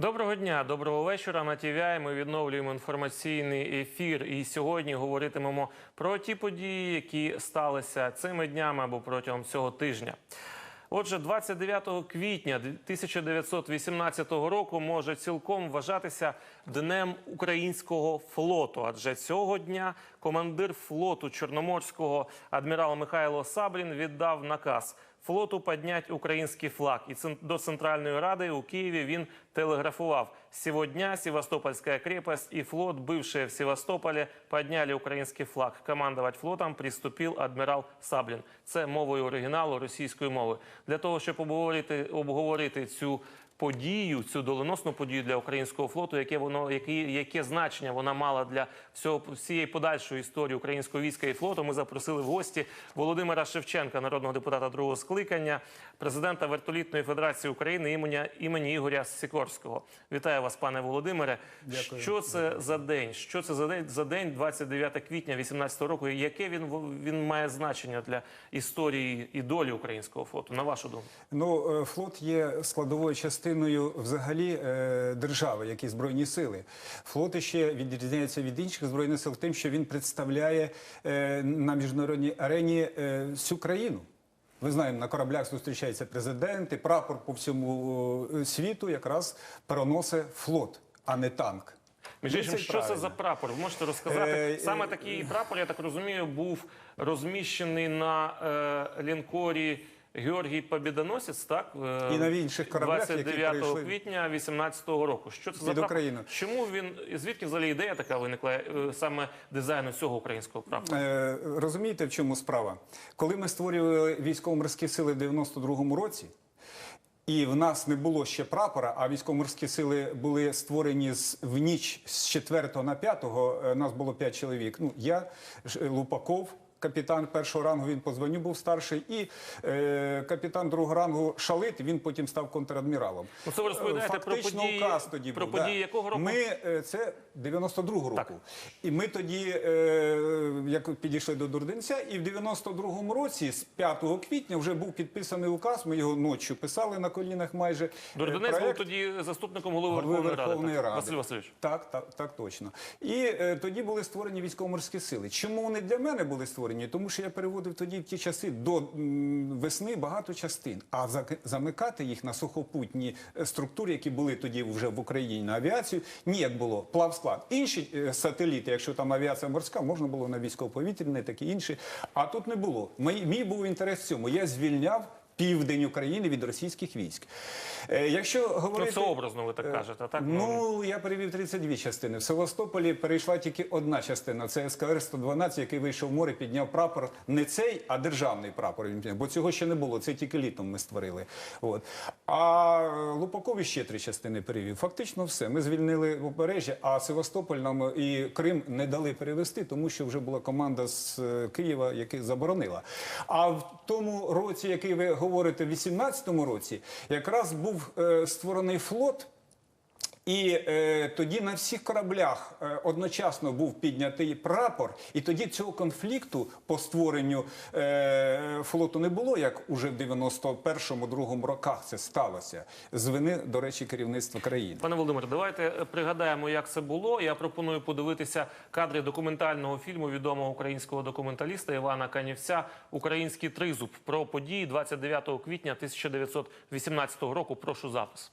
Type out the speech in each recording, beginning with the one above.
Доброго дня, доброго вечора. На ТВІ ми відновлюємо інформаційний ефір. І сьогодні говоритимемо про ті події, які сталися цими днями або протягом цього тижня. Отже, 29 квітня 1918 року може цілком вважатися днем українського флоту, адже цього дня командир флоту Чорноморського адмірал Михайло Саблін віддав наказ флоту підняти український флаг. І до Центральної Ради у Києві він телеграфував. Сегодня Севастопольская крепость и флот, бывшие в Севастополе, подняли український флаг. Командувати флотом приступив адмірал Саблін. Це мовою оригіналу російської мови. Для того, щоб обговорити, обговорити цю подію, цю доленосну подію для українського флоту, яке воно, яке, яке значення вона мала для всього всієї подальшої історії українського війська і флоту. Ми запросили в гості Володимира Шевченка, народного депутата другого скликання, президента вертолітної федерації України імені, імені Ігоря Сікорського. Вітаю вас, пане Володимире. Дякую. Що це за день? Що це за день? За день 29 квітня 2018 року? і Яке він він має значення для історії і долі українського флоту? На вашу думку? Ну, е, флот є складовою частиною взагалі е, держави, як і збройні сили. Флот ще відрізняється від інших збройних сил тим, що він представляє е, на міжнародній арені е, всю країну. Ви знаєте, на кораблях зустрічаються президенти, прапор по всьому світу якраз проносить флот, а не танк. Між іншим, це що це за прапор? Ви можете розказати? Е, Саме такий прапор, я так розумію, був розміщений на е, лінкорі Георгій Побідоносець, так? Е, І на інших кораблях, які 29 прийшли квітня 2018 року. Що це за? Україну. Чому він, звідки взагалі ідея така виникла е, саме дизайну цього українського прапора? Е, розумієте, в чому справа? Коли ми створювали військово-морські сили в 92-му році, і в нас не було ще прапора, а військово-морські сили були створені з, в ніч з 4 на 5, е, нас було 5 чоловік. Ну, я, Лупаков, капітан першого рангу, він по званню був старший, і е, капітан другого рангу Шалит, він потім став контрадміралом. Ну, це ви розповідаєте про події- указ тоді про був, події да. якого року? Ми Е, Це 92-го року. Так. І ми тоді, е, як підійшли до Дурдинця, і в 92-му році, з 5 квітня, вже був підписаний указ. Ми його ночі писали на колінах майже. Е, Дурденець був тоді заступником голови Верховної Ради. Верховної так? Ради. Василь Васильович. Так, так, так точно. І е, тоді були створені військово-морські сили. Чому вони для мене були створені? Тому що я переводив тоді в ті часи до весни багато частин. А замикати їх на сухопутні е, структури, які були тоді вже в Україні на авіацію, ніяк було плавсклад. Інші е, сателіти, якщо там авіація морська, можна було на військово-повітряне, такі інші. А тут не було. Мій, мій був інтерес в цьому. Я звільняв. Південь України від російських військ. Е, якщо Ну, говорити... це образно, ви так кажете, так? Ну, я перевів 32 частини. В Севастополі перейшла тільки одна частина. Це СКР-112, який вийшов в море, підняв прапор. Не цей, а державний прапор. Бо цього ще не було. Це тільки літом ми створили. От. А Лупакові ще три частини перевів. Фактично все. Ми звільнили побережжя, а Севастополь нам і Крим не дали перевести, тому що вже була команда з е, Києва, яка заборонила. А в тому році, який ви говорите, в 18-му році, якраз був е, створений флот. І е, тоді на всіх кораблях е, одночасно був піднятий прапор, і тоді цього конфлікту по створенню е, флоту не було, як уже в 91-му, другому роках це сталося. З вини, до речі, керівництва країни. Пане Володимире, давайте е, пригадаємо, як це було. Я пропоную подивитися кадри документального фільму відомого українського документаліста Івана Канівця Український тризуб про події 29 квітня 1918 року. Прошу запис.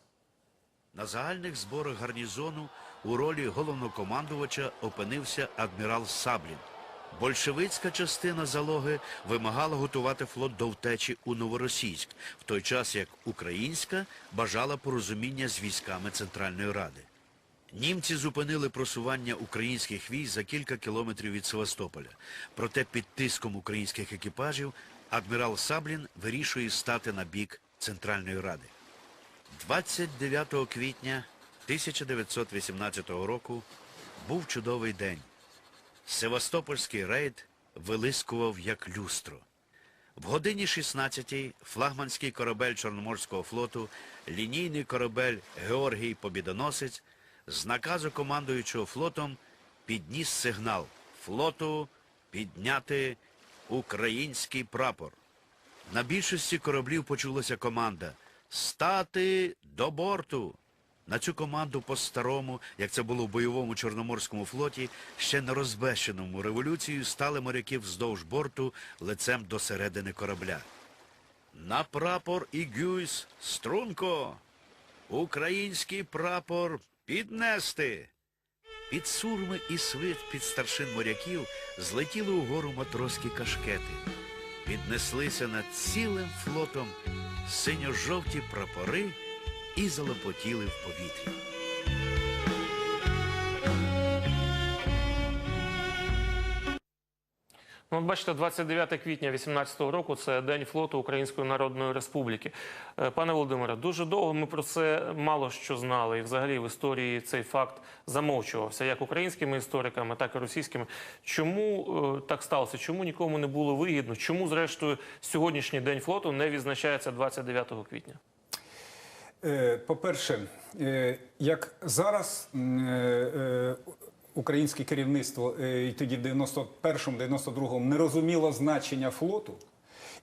На загальних зборах гарнізону у ролі головнокомандувача опинився адмірал Саблін. Большевицька частина залоги вимагала готувати флот до втечі у Новоросійськ, в той час як українська бажала порозуміння з військами Центральної Ради. Німці зупинили просування українських військ за кілька кілометрів від Севастополя. Проте під тиском українських екіпажів адмірал Саблін вирішує стати на бік Центральної Ради. 29 квітня 1918 року був чудовий день. Севастопольський рейд вилискував як люстро. В годині 16-й флагманський корабель Чорноморського флоту, лінійний корабель Георгій Побідоносець з наказу командуючого флотом підніс сигнал флоту підняти український прапор. На більшості кораблів почулася команда «Стати до борту!». На цю команду по-старому, як це було в бойовому Чорноморському флоті, ще не розбещеному революцією стали моряки вздовж борту лицем до середини корабля. На прапор і гюйс струнко! Український прапор піднести! Під сурми і свит під старшин моряків злетіли угору матроські кашкети. Піднеслися над цілим флотом синьо-жовті прапори і залопотіли в повітрі. Ну, бачите, 29 квітня 2018 року це День флоту Української Народної Республіки. Е, Пане Володимире, дуже довго ми про це мало що знали. І взагалі в історії цей факт замовчувався як українськими істориками, так і російськими. Чому е, так сталося? Чому нікому не було вигідно? Чому, зрештою, сьогоднішній день флоту не відзначається 29 квітня? Е, По-перше, е, як зараз українське керівництво е, і тоді в 91-му, 92-му не розуміло значення флоту,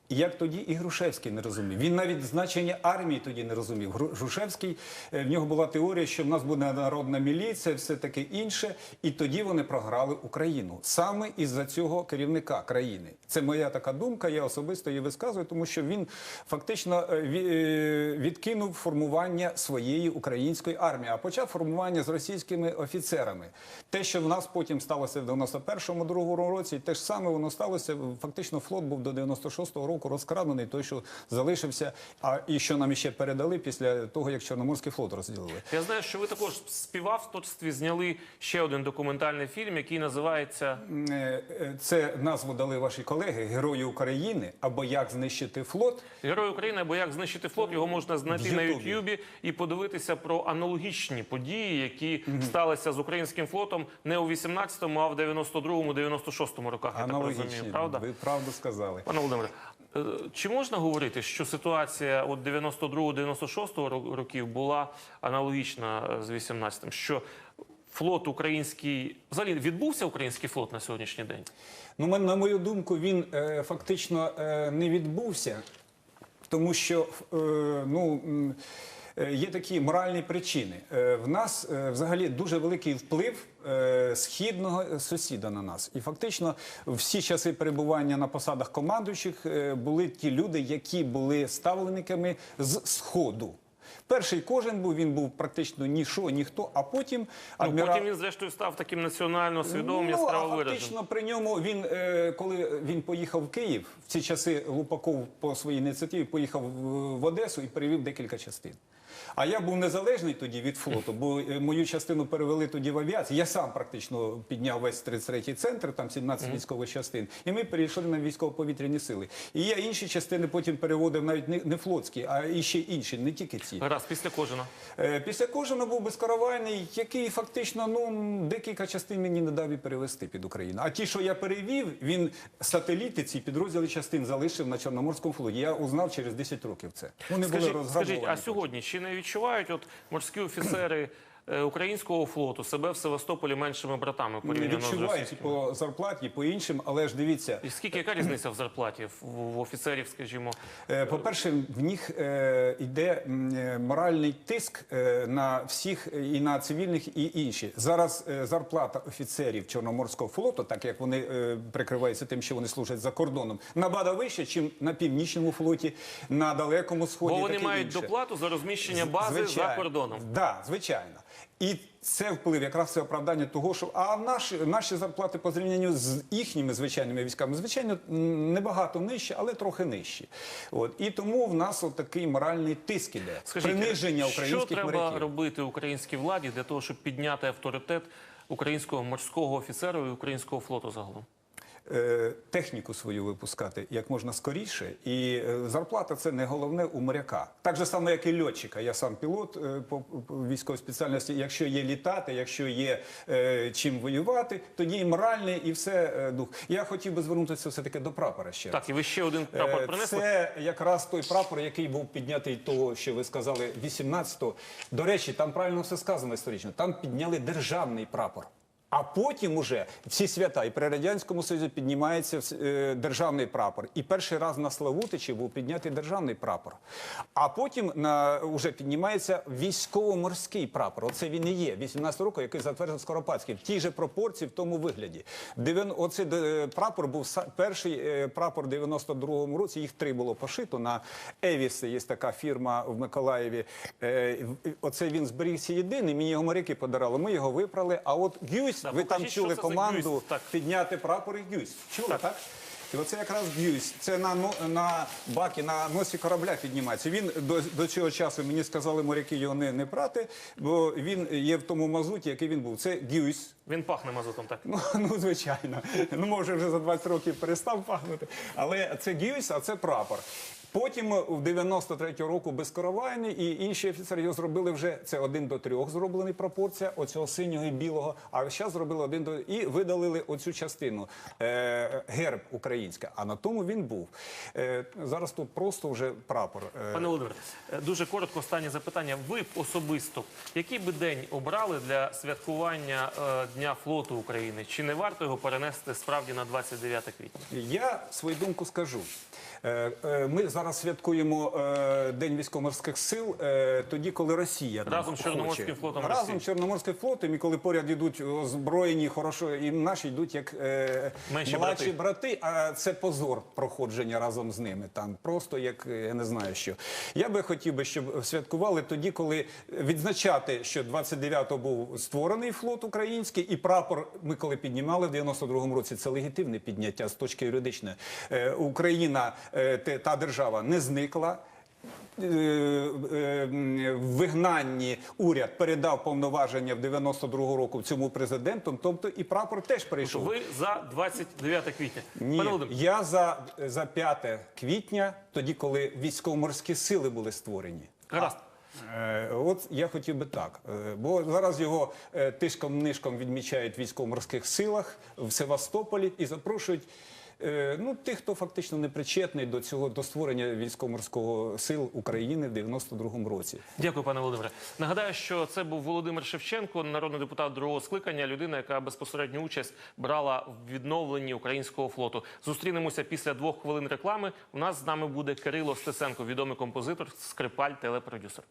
як тоді і Грушевський не розумів. Він навіть значення армії тоді не розумів. Грушевський, е, в нього була теорія, що в нас буде народна міліція, все таке інше. І тоді вони програли Україну саме із-за цього керівника країни. Це моя така думка. Я особисто її висказую, тому що він фактично е, е, відкинув формування своєї української армії, а почав формування з російськими офіцерами. Те, що в нас потім сталося в 91-му другому році, те ж саме воно сталося. Фактично, флот був до 96-го року розкрадений, той, що залишився, а і що нам ще передали після того, як Чорноморський флот розділили. Я знаю, що ви також в співавторстві зняли ще один документальний фільм, який називається Е, е, Це назву дали ваші колеги Герої України або Як знищити флот. Герой України або як знищити флот. Його можна знайти на Ютубі. І подивитися про аналогічні події, які сталися з українським флотом не у 18-му, а в 92-му, 96-му роках. Я так розумію, правда? ви правду сказали. Пане Володимире, чи можна говорити, що ситуація от 92-96 ро- років була аналогічна е, з 18-м? Що флот український взагалі відбувся український флот на сьогоднішній день? Ну, на мою думку, він е, фактично е, не відбувся, тому що е, ну. Е, Є такі моральні причини. Е, В нас е, взагалі дуже великий вплив східного сусіда на нас. І фактично всі часи перебування на посадах командуючих були ті люди, які були ставленниками з сходу. Перший кожен був, він був практично ніщо, ніхто, а потім Ну, потім він, зрештою, став таким національно свідомим, Ну, яскраво вираженим. фактично при ньому він, коли він поїхав в Київ, в ці часи Лупаков по своїй ініціативі поїхав в, в Одесу і перевів декілька частин. А я був незалежний тоді від флоту, бо е, мою частину перевели тоді в авіацію. Я сам практично підняв весь 33-й центр, там 17 військових частин, і ми перейшли на військово-повітряні сили. І я інші частини потім переводив навіть не, флотські, а і ще інші, не тільки ці. Гаразд, після кожного. Е, Після кожного був безкоровайний, який фактично ну декілька частин мені не дав і перевести під Україну. А ті, що я перевів, він сателіти ці підрозділи частин залишив на Чорноморському флоті. Я узнав через 10 років це. Вони були розграбовані. скажіть, а сьогодні чи не відчувають. От морські офіцери українського флоту себе в Севастополі меншими братами Не порівняно з відчувають російськими? по зарплаті, по іншим, але ж дивіться. І скільки яка різниця в зарплаті в, в офіцерів, скажімо? Е, По-перше, в них е, йде м, е, моральний тиск е, на всіх е, і на цивільних, і інші. Зараз е, зарплата офіцерів Чорноморського флоту, так як вони е, прикриваються тим, що вони служать за кордоном, набагато вище, ніж на північному флоті, на далекому сході. Бо вони таке мають інше. доплату за розміщення бази за кордоном. Да, звичайно. І це вплив якраз це оправдання того, що а наші, наші зарплати по зрівнянню з їхніми звичайними військами, звичайно, небагато нижчі, але трохи нижчі. От і тому в нас отакий моральний тиск іде. приниження що українських треба моряків. робити українській владі для того, щоб підняти авторитет українського морського офіцера і українського флоту загалом? Е, техніку свою випускати як можна скоріше, і е, зарплата це не головне у моряка. Так же само, як і льотчика. Я сам пілот е, по, військовій спеціальності. Якщо є літати, якщо є чим воювати, тоді і моральний, і все дух. Я хотів би звернутися все таки до прапора ще. Так, і ви ще один прапор принесли? Це якраз той прапор, який був піднятий того, що ви сказали, 18-го. До речі, там правильно все сказано історично. Там підняли державний прапор. А потім уже всі свята і при радянському союзі піднімається е, державний прапор. І перший раз на Славутичі був піднятий державний прапор. А потім на уже піднімається військово-морський прапор. Оце він і є 18 року, який затверджений Скоропадський в тій же пропорції, в тому вигляді. Дев'ян- Оцей е, прапор був перший е, прапор в 92-му році. Їх три було пошито на Евіс. Є така фірма в Миколаєві. Оце він зберігся єдиний. Мені його моряки подарували. Ми його виправили. А от Гюйс, Да, ви там покажіть, що чули це за команду Гюйс? Так. підняти прапор і Гюйс. Чули, так? І оце якраз Гюйс. Це на, но- на бакі, на носі корабля піднімається. Він до, до цього часу мені сказали моряки його не, не прати, бо він є в тому мазуті, який він був. Це Гюйс. Він пахне мазутом, так. Ну, ну звичайно. Ну, може, вже за 20 років перестав пахнути. Але це Гюйс, а це прапор. Потім в 93-го року безкоровайний і інші офіцери його зробили вже це один до трьох зроблений пропорція оцього синього і білого. А зараз зробили один до і видалили оцю частину е, герб українська. А на тому він був. Е, зараз тут просто вже прапор. Е, Пане Володимире, дуже коротко останнє запитання. Ви б особисто який би день обрали для святкування е, Дня флоту України? Чи не варто його перенести справді на 29 квітня? Я свою думку скажу. Е, е, Ми зараз святкуємо е, День військово-морських сил е, тоді, коли Росія Разом з. Чорноморським флотом разом з Чорноморським флотом, і коли поряд йдуть озброєні, хорошо, і наші йдуть як е, Менші младші брати. брати, а це позор проходження разом з ними. Там просто як я не знаю що. Я би хотів би, щоб святкували тоді, коли відзначати, що 29-го був створений флот український, і прапор ми коли піднімали в 92-му році. Це легітимне підняття з точки юридичної. Е, Україна, е, та держава, не зникла. Е, е, В вигнанні уряд передав повноваження в 92-го року цьому президенту, тобто і прапор теж перейшов. Ви за 29 квітня. Ні, я за, за 5 квітня, тоді, коли військово-морські сили були створені. гаразд. Е, От я хотів би так, бо зараз його е, тишком-нишком відмічають в військово-морських силах в Севастополі і запрошують. Е, Ну, тих, хто фактично не причетний до цього до створення військово-морського сил України в 92-му році. Дякую, пане Володимире. Нагадаю, що це був Володимир Шевченко, народний депутат другого скликання, людина, яка безпосередню участь брала в відновленні українського флоту. Зустрінемося після двох хвилин реклами. У нас з нами буде Кирило Стеценко, відомий композитор, скрипаль, телепродюсер.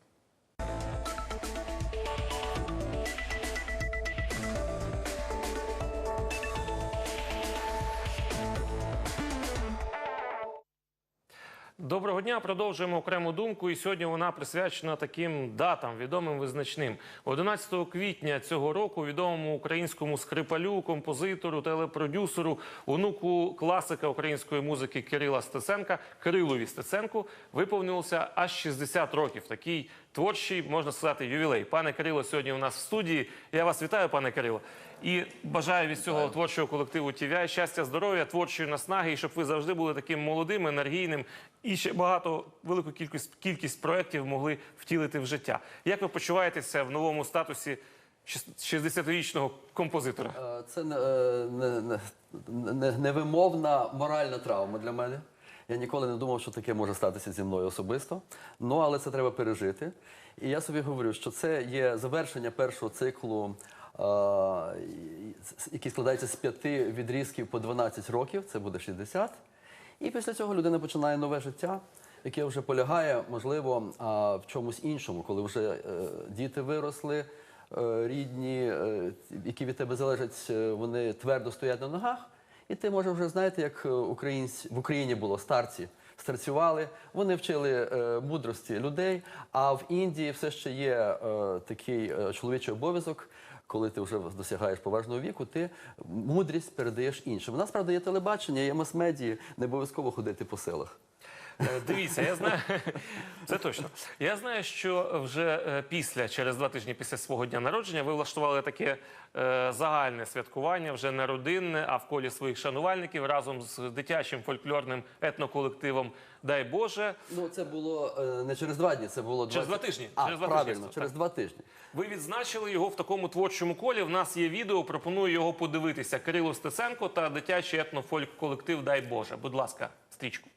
Доброго дня. Продовжуємо окрему думку. І сьогодні вона присвячена таким датам, відомим визначним. 11 квітня цього року відомому українському скрипалю, композитору, телепродюсеру, онуку класика української музики Кирила Стеценка, Кирилові Стеценку, виповнилося аж 60 років. Такий творчий, можна сказати, ювілей. Пане Кирило, сьогодні у нас в студії. Я вас вітаю, пане Кирило. І бажаю від цього творчого колективу TVI щастя, здоров'я, творчої наснаги, і щоб ви завжди були таким молодим, енергійним і ще багато велику кількість кількість проєктів могли втілити в життя. Як ви почуваєтеся в новому статусі 60-річного композитора? Е, Це не, е, не, не, не, невимовна моральна травма для мене. Я ніколи не думав, що таке може статися зі мною особисто. Ну, але це треба пережити. І я собі говорю, що це є завершення першого циклу, який складається з п'яти відрізків по 12 років, це буде 60. І після цього людина починає нове життя, яке вже полягає, можливо, в чомусь іншому, коли вже е, діти виросли, е, рідні, е, які від тебе залежать, вони твердо стоять на ногах. І ти може вже знаєте, як українці в Україні було старці. Старцювали, вони вчили е, мудрості людей. А в Індії все ще є е, такий е, чоловічий обов'язок, коли ти вже досягаєш поважного віку, ти мудрість передаєш іншим. У нас правда є телебачення, є мас-медії, не обов'язково ходити по селах. Е, Дивіться, я знаю, це точно. Я знаю, що вже е, після, через два тижні після свого дня народження, ви влаштували таке е, загальне святкування, вже не родинне, а в колі своїх шанувальників разом з дитячим фольклорним етноколективом Дай Боже. Ну це було не через два дні, це було Через 20 два тижні, А, через два правильно, тижні, через так. два тижні. Ви відзначили його в такому творчому колі. В нас є відео. Пропоную його подивитися. Кирило Стеценко та дитячий етнофольк колектив Дай Боже. Будь ласка, стрічку.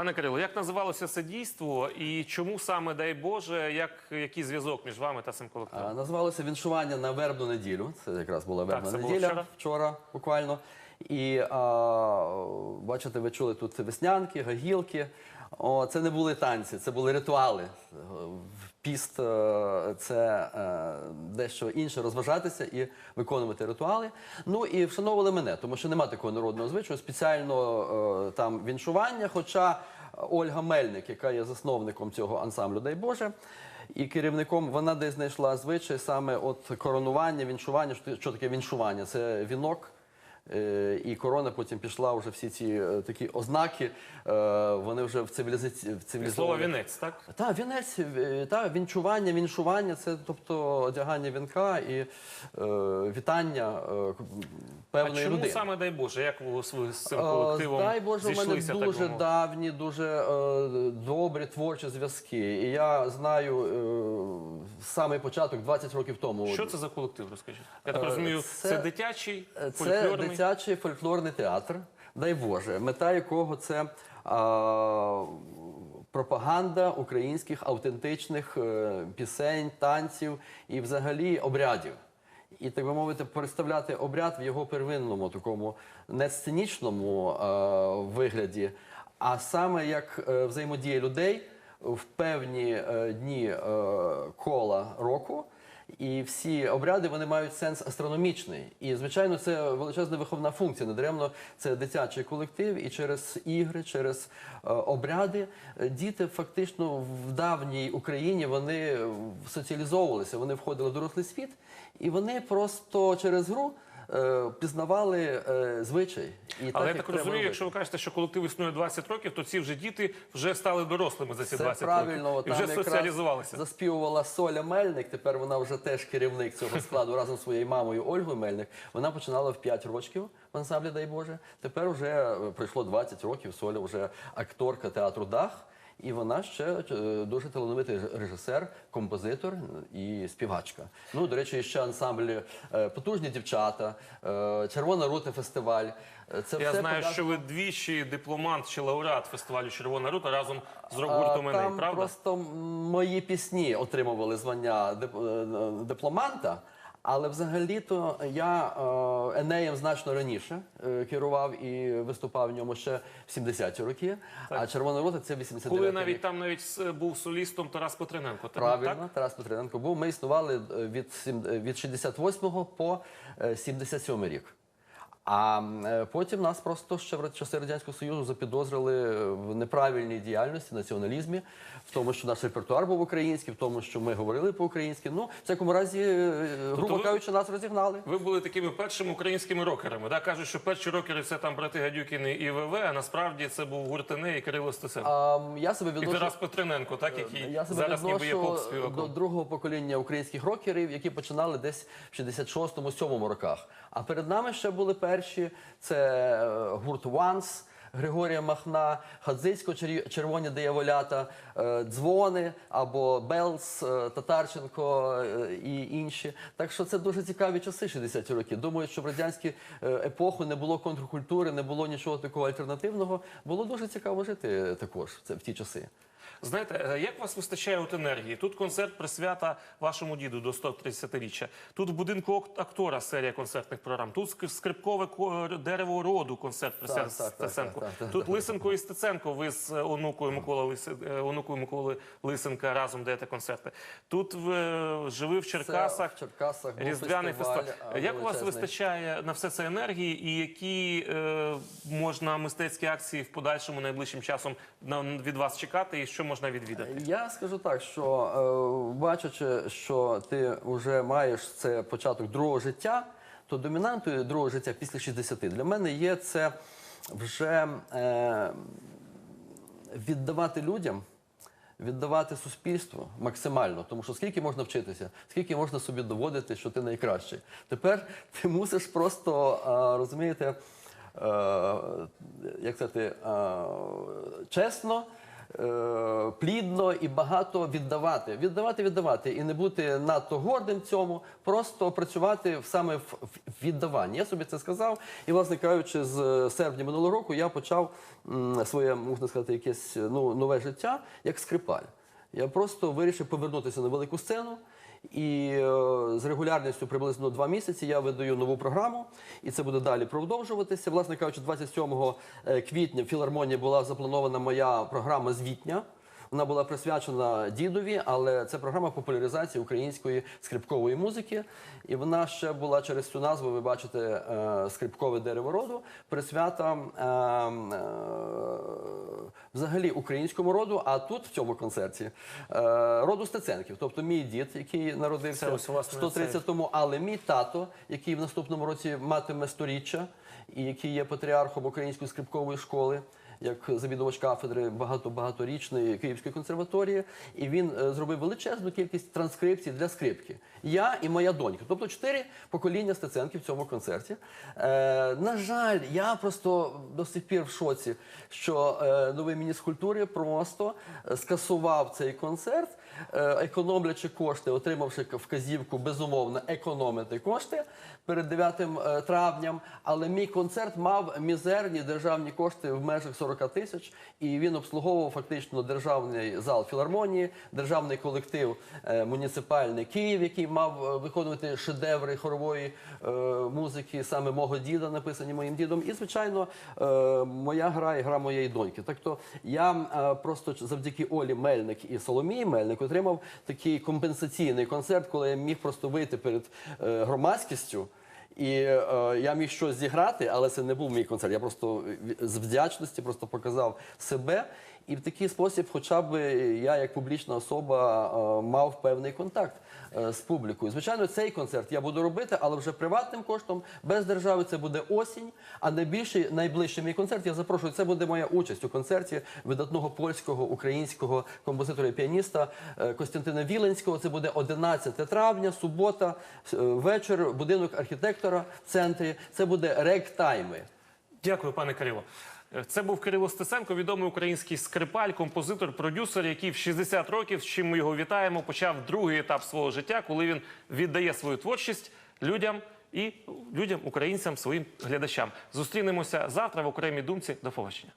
Пане Кирило, як називалося це дійство і чому саме, дай Боже, як, який зв'язок між вами та цим колективом? А, Називалося віншування на вербну неділю. Це якраз була вербна було неділя вчора. вчора буквально. І а, бачите, ви чули тут веснянки, гагілки. О, це не були танці, це були ритуали. Піст е, це е, дещо інше розважатися і виконувати ритуали. Ну і вшановували мене, тому що нема такого народного звичаю. Спеціально е, там віншування. Хоча Ольга Мельник, яка є засновником цього ансамблю, дай Боже, і керівником вона десь знайшла звичай саме от коронування, віншування. Що таке віншування? Це вінок. Е, І корона потім пішла вже всі ці е, такі ознаки. е, Вони вже в цивілізації в слова вінець, так? та, вінець, та, вінчування, віншування це тобто одягання вінка і е, вітання е, к- А певної чому людини. саме дай Боже? Як ви з цим колективом Дай Боже, у мене дуже давні, дуже творчі зв'язки. І я знаю е, самий початок 20 років тому. Що це за колектив? Розкажіть. Я так Е, розумію, це, це- дитячий Це дитячий фольклорний театр, дай Боже, мета якого це а, пропаганда українських автентичних е, пісень, танців і взагалі обрядів. І так би мовити, представляти обряд в його первинному такому не сценічному е, вигляді, а саме як е, взаємодія людей в певні е, дні е, кола року. І всі обряди вони мають сенс астрономічний. І звичайно, це величезна виховна функція. Недаремно це дитячий колектив, і через ігри, через обряди діти фактично в давній Україні вони соціалізовувалися, вони входили в дорослий світ, і вони просто через гру. Е, Пізнавали е, звичай, і Але я так розумію, робити. якщо ви кажете, що колектив існує 20 років, то ці вже діти вже стали дорослими за ці Це 20 правильно, років і вже соціалізувалися. Заспівувала Соля Мельник. Тепер вона вже теж керівник цього складу разом з своєю мамою Ольгою Мельник. Вона починала в 5 років в ансамблі, дай Боже. Тепер вже е, пройшло 20 років. Соля вже акторка театру Дах. І вона ще е, дуже талановитий режисер, композитор і співачка. Ну, до речі, ще ансамблі е, потужні дівчата, е, Червона рута фестиваль. Це Я все знаю, пов'язано- що ви двічі дипломант чи лауреат фестивалю Червона рута разом з рок-гуртом «Еней», Там правда? просто мої пісні отримували звання дип- дипломанта. Але взагалі-то я е, Енеєм значно раніше е, керував і виступав в ньому ще в 70-ті роки, а Червона рота це 89 Коли навіть там навіть с- був солістом Тарас Петрененко. так? Правильно, Так? Тарас Петренко був. Ми існували е, від, сім- е, від 68 по е, 77 рік. А е, потім нас просто ще в часи Радянського Союзу запідозрили в неправильній діяльності, націоналізмі, в тому, що наш репертуар був український, в тому, що ми говорили по-українськи. Ну, в всякому разі, е, грубо ви- кажучи, нас розігнали. Ви були такими першими українськими рокерами. Да? Кажуть, що перші рокери це там брати Гадюкіни і ВВ, а насправді це був гурт «Еней» і Кирило. А, я себе І. Тарас Петрененко, так, який Я себе зараз ніби є поп-співаком. до другого покоління українських рокерів, які починали десь в 66-7 роках. А перед нами ще були перші: це е, гурт Once, Григорія Махна, Хадзицько, «Чер- Червоні дияволята, е, Дзвони або Белс, е, Татарченко і інші. Так що це дуже цікаві часи 60-ті роки. Думаю, що в радянську е, епоху не було контркультури, не було нічого такого альтернативного. Було дуже цікаво жити також в ті часи. Знаєте, е, як вас вистачає от енергії? Тут концерт присвята вашому діду до 130-річчя. Тут в будинку актора серія концертних програм. Тут скрипкове дерево роду концерт присвятив Стеценко. Тут Лисенко і Стеценко. Ви з е, онукою Микола Лиси- е, онукою Миколи Лисенка разом даєте концерти. Тут ви е, жили в Черкасах. Це в Черкасах Різдвяний фестиваль. фестиваль, Як у вас вистачає на все це енергії, і які е, можна мистецькі акції в подальшому найближчим часом від вас чекати, і що можна відвідати? Я скажу так, що е, бачачи, що ти вже маєш це початок другого життя, то домінантою другого життя після 60 для мене є це вже е, віддавати людям. Віддавати суспільству максимально, тому що скільки можна вчитися, скільки можна собі доводити, що ти найкращий. Тепер ти мусиш просто е, розумієте, е, як сказати, е, чесно е, плідно і багато віддавати. Віддавати, віддавати і не бути надто гордим цьому, просто працювати саме в віддаванні. Я собі це сказав. І, власне кажучи, з серпня минулого року я почав своє, можна сказати, якесь ну, нове життя як скрипаль. Я просто вирішив повернутися на велику сцену. І е, з регулярністю приблизно два місяці я видаю нову програму, і це буде далі продовжуватися. Власне кажучи, 27 квітня в філармонії була запланована моя програма звітня. Вона була присвячена дідові, але це програма популяризації української скрипкової музики. І вона ще була через цю назву, ви бачите, е, скрипкове дерево роду, присвята е, е, взагалі українському роду. А тут в цьому концерті е, роду Стеценків, тобто мій дід, який народився в 130-му, але мій тато, який в наступному році матиме сторіччя, і який є патріархом української скрипкової школи. Як завідувач кафедри багато-багаторічної Київської консерваторії, і він е, зробив величезну кількість транскрипцій для скрипки. Я і моя донька, тобто чотири покоління Стеценків в цьому концерті. Е, на жаль, я просто до сих пір в шоці, що е, новий міністр культури просто е, скасував цей концерт, е, економлячи кошти, отримавши вказівку безумовно економити кошти перед 9 е, травням. Але мій концерт мав мізерні державні кошти в межах 40 тисяч, і він обслуговував фактично державний зал філармонії, державний колектив е, муніципальний Київ, який мав е, виконувати шедеври хорової музики, саме мого діда, написані моїм дідом. І звичайно, моя гра і гра моєї доньки. Тобто я е, просто завдяки Олі Мельник і Соломії Мельник отримав такий компенсаційний концерт, коли я міг просто вийти перед громадськістю. І е, я міг щось зіграти, але це не був мій концерт. Я просто з вдячності просто показав себе. І в такий спосіб, хоча б я, як публічна особа, е, мав певний контакт е, з публікою. Звичайно, цей концерт я буду робити, але вже приватним коштом, без держави. Це буде осінь. А найбільший, найближчий мій концерт я запрошую. Це буде моя участь у концерті видатного польського українського композитора і піаніста е, Костянтина Віленського. Це буде 11 травня, субота, е, вечір, будинок архітектора в центрі. Це буде рек-тайми. Дякую, пане Кирило. Е, Це був Кирило Стеценко, відомий український скрипаль, композитор, продюсер, який в 60 років, з чим ми його вітаємо, почав другий етап свого життя, коли він віддає свою творчість людям і людям, українцям, своїм глядачам. Зустрінемося завтра в окремій думці. До побачення.